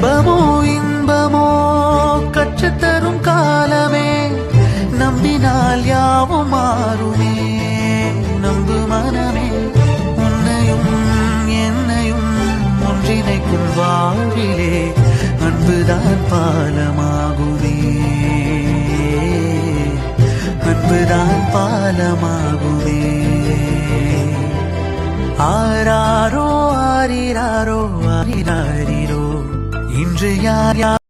இன்பமோ இன்பமோ கற்றுத்தரும் காலமே நம்பினால் யாவும் மாறுமே. நம்பு மனமே உன்னையும் என்னையும் ஒன்றிணைக்கும் வாழ்விலே அன்புதான் பாலமாகுமே. அன்புதான் பாலமாகுமே. ஆராரோ ஆரிராரோ ஆரிராரிரோ இன்று யார் யார்